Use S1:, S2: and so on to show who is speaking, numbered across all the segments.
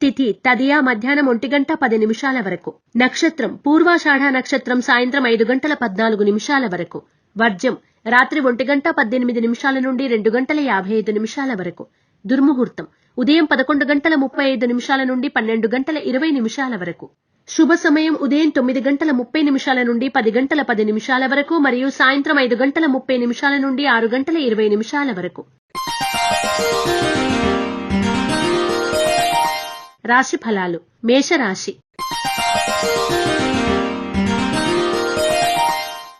S1: తిథి తదియా మధ్యాహ్నం ఒంటి గంట పది నిమిషాల వరకు. నక్షత్రం పూర్వాషాఢ నక్షత్రం సాయంత్రం ఐదు గంటల పద్నాలుగు నిమిషాల వరకు. వర్జం రాత్రి ఒంటి గంట పద్దెనిమిది నిమిషాల నుండి రెండు గంటల యాభై ఐదు నిమిషాల వరకు. దుర్ముహూర్తం ఉదయం పదకొండు గంటల ముప్పై ఐదు నిమిషాల నుండి పన్నెండు గంటల ఇరవై నిమిషాల వరకు. శుభ సమయం ఉదయం తొమ్మిది గంటల ముప్పై నిమిషాల నుండి పది గంటల పది నిమిషాల వరకు మరియు సాయంత్రం ఐదు గంటల ముప్పై నిమిషాల నుండి ఆరు గంటల ఇరవై నిమిషాల వరకు. రాశి ఫలాలు. మేషరాశి.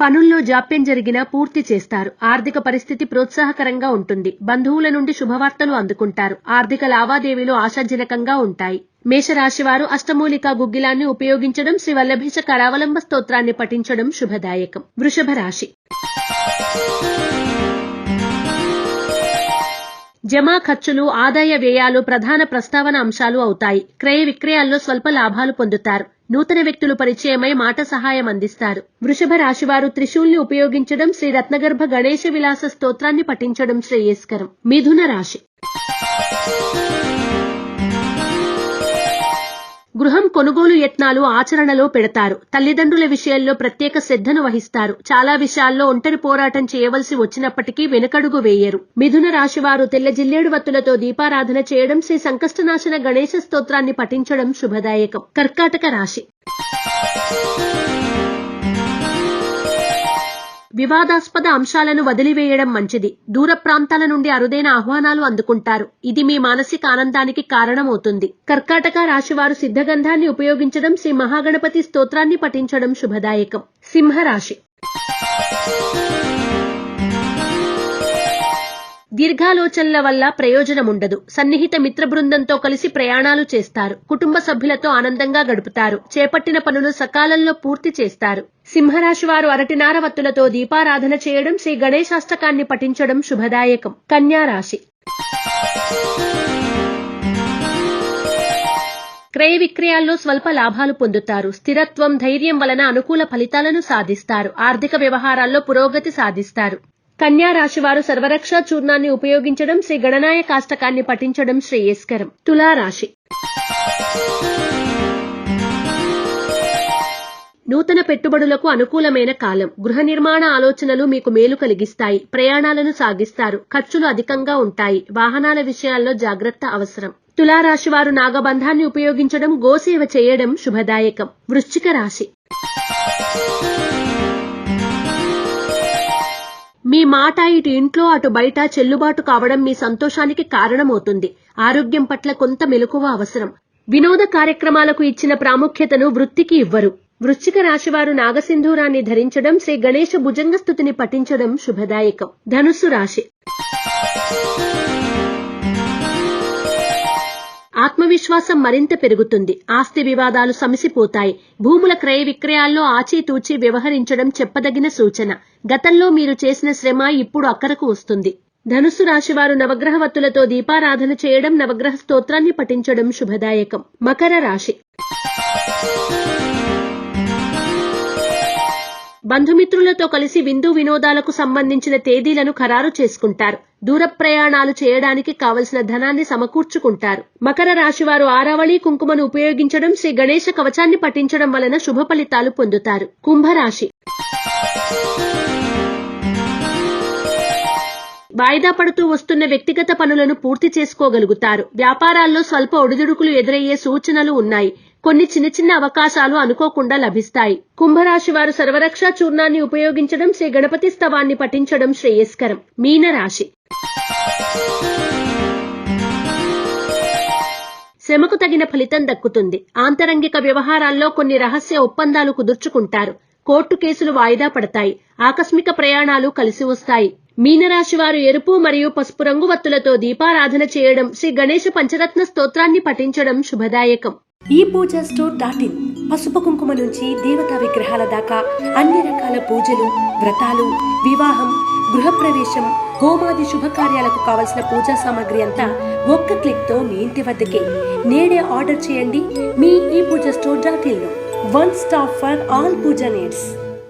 S1: పనుల్లో జాప్యం జరిగినా పూర్తి చేస్తారు. ఆర్థిక పరిస్థితి ప్రోత్సాహకరంగా ఉంటుంది. బంధువుల నుండి శుభవార్తలు అందుకుంటారు. ఆర్థిక లావాదేవీలు ఆశాజనకంగా ఉంటాయి. మేషరాశి వారు అష్టమూలిక గుగ్గిలాన్ని ఉపయోగించడం శ్రీ వల్లభీష కరావలంబ స్తోత్రాన్ని పఠించడం శుభదాయకం. వృషభ రాశి జమా ఖర్చులు ఆదాయ వ్యయాలు ప్రధాన ప్రస్తావన అంశాలు అవుతాయి. క్రయ విక్రయాల్లో స్వల్ప లాభాలు పొందుతారు. నూతన వ్యక్తులు పరిచయమై మాట సహాయం అందిస్తారు. వృషభ రాశివారు త్రిశూల్ని ఉపయోగించడం శ్రీ రత్నగర్భ గణేశ విలాస స్తోత్రాన్ని పఠించడం శ్రేయస్కరం. మిథున రాశి. గృహం కొనుగోలు యత్నాలు ఆచరణలో పెడతారు. తల్లిదండ్రుల విషయంలో ప్రత్యేక శ్రద్ధను వహిస్తారు. చాలా విషయాల్లో ఒంటరి పోరాటం చేయవలసి వచ్చినప్పటికీ వెనుకడుగు వేయరు. మిథున రాశివారు తెల్ల జిల్లేడు వత్తులతో దీపారాధన చేయడం శ్రీ సంకష్టనాశన గణేశ స్తోత్రాన్ని పఠించడం శుభదాయకం. కర్కాటక రాశి. వివాదాస్పద అంశాలను వదిలివేయడం మంచిది. దూర ప్రాంతాల నుండి అరుదైన ఆహ్వానాలు అందుకుంటారు. ఇది మీ మానసిక ఆనందానికి కారణమవుతుంది. కర్కాటక రాశివారు సిద్ధగంధాన్ని ఉపయోగించడం శ్రీ మహాగణపతి స్తోత్రాన్ని పఠించడం శుభదాయకం. సింహరాశి దీర్ఘాలోచనల వల్ల ప్రయోజనం ఉండదు సన్నిహిత మిత్ర బృందంతో కలిసి ప్రయాణాలు చేస్తారు. కుటుంబ సభ్యులతో ఆనందంగా గడుపుతారు. చేపట్టిన పనులు సకాలంలో పూర్తి చేస్తారు. సింహరాశి వారు అరటినార వత్తులతో దీపారాధన చేయడం శ్రీ గణేశాష్టకాన్ని పఠించడం శుభదాయకం. కన్యా రాశి క్రయ విక్రయాల్లో స్వల్ప లాభాలు పొందుతారు. స్థిరత్వం ధైర్యం వలన అనుకూల ఫలితాలను సాధిస్తారు. ఆర్థిక వ్యవహారాల్లో పురోగతి సాధిస్తారు. కన్యా రాశివారు సర్వరక్ష చూర్ణాన్ని ఉపయోగించడం శ్రీ గణనాయ కాష్టకాన్ని పఠించడం శ్రేయస్కరం. తులారాశి నూతన పెట్టుబడులకు అనుకూలమైన కాలం. గృహ నిర్మాణ ఆలోచనలు మీకు మేలు కలిగిస్తాయి. ప్రయాణాలను సాగిస్తారు. ఖర్చులు అధికంగా ఉంటాయి. వాహనాల విషయాల్లో జాగ్రత్త అవసరం. తులారాశి వారు నాగబంధాన్ని ఉపయోగించడం గోసేవ చేయడం శుభదాయకం. వృశ్చిక రాశి. మీ మాట ఇటు ఇంట్లో అటు బయట చెల్లుబాటు కావడం మీ సంతోషానికి కారణమవుతుంది. ఆరోగ్యం పట్ల కొంత మెలకువ అవసరం. వినోద కార్యక్రమాలకు ఇచ్చిన ప్రాముఖ్యతను వృత్తికి ఇవ్వరు. వృశ్చిక రాశివారు నాగసింధూరాన్ని ధరించడం శ్రీ గణేశ భుజంగ స్థుతిని పఠించడం శుభదాయకం. ధనుస్సు రాశి. ఆత్మవిశ్వాసం మరింత పెరుగుతుంది. ఆస్తి వివాదాలు సమసిపోతాయి. భూముల క్రయ విక్రయాల్లో ఆచితూచి వ్యవహరించడం చెప్పదగిన సూచన. గతంలో మీరు చేసిన శ్రమ ఇప్పుడు అక్కరకు వస్తుంది. ధనుసు రాశివారు నవగ్రహవత్తులతో దీపారాధన చేయడం నవగ్రహ స్తోత్రాన్ని పఠించడం శుభదాయకం. మకర రాశి. బంధుమిత్రులతో కలిసి విందు వినోదాలకు సంబంధించిన తేదీలను ఖరారు చేసుకుంటారు. దూర ప్రయాణాలు చేయడానికి కావలసిన ధనాన్ని సమకూర్చుకుంటారు. మకర రాశి వారు ఆరావళి కుంకుమను ఉపయోగించడం శ్రీ గణేశ కవచాన్ని పఠించడం వలన శుభ ఫలితాలు పొందుతారు. కుంభరాశి వాయిదా పడుతూ వస్తున్న వ్యక్తిగత పనులను పూర్తి చేసుకోగలుగుతారు. వ్యాపారాల్లో స్వల్ప ఒడిదుడుకులు ఎదురయ్యే సూచనలు ఉన్నాయి. కొన్ని చిన్న చిన్న అవకాశాలు అనుకోకుండా లభిస్తాయి. కుంభరాశి వారు సర్వరక్ష చూర్ణాన్ని ఉపయోగించడం శ్రీ గణపతి స్తవాన్ని పఠించడం శ్రేయస్కరం. మీనరాశి శ్రమకు తగిన ఫలితం దక్కుతుంది. ఆంతరంగిక వ్యవహారాల్లో కొన్ని రహస్య ఒప్పందాలు కుదుర్చుకుంటారు. కోర్టు కేసులు వాయిదా పడతాయి. ఆకస్మిక ప్రయాణాలు కలిసి వస్తాయి. మీనరాశి వారు ఎరుపు మరియు పసుపు రంగు వత్తులతో దీపారాధన చేయడం శ్రీ గణేష పంచరత్న స్తోత్రాన్ని పఠించడం శుభదాయకం. ఈ పూజ స్టోర్ డాట్ ఇన్. పసుపు కుంకుమ నుంచి దేవతా విగ్రహాల దాకా అన్ని రకాల పూజలు వ్రతాలు వివాహం గృహప్రవేశం హోమాది శుభకార్యాలకు కావలసిన పూజా సామాగ్రి అంతా ఒక్క క్లిక్తో మీ ఇంటి వద్దకే. నేడే ఆర్డర్ చేయండి మీ ఈ puja store dot in one stop for all puja needs.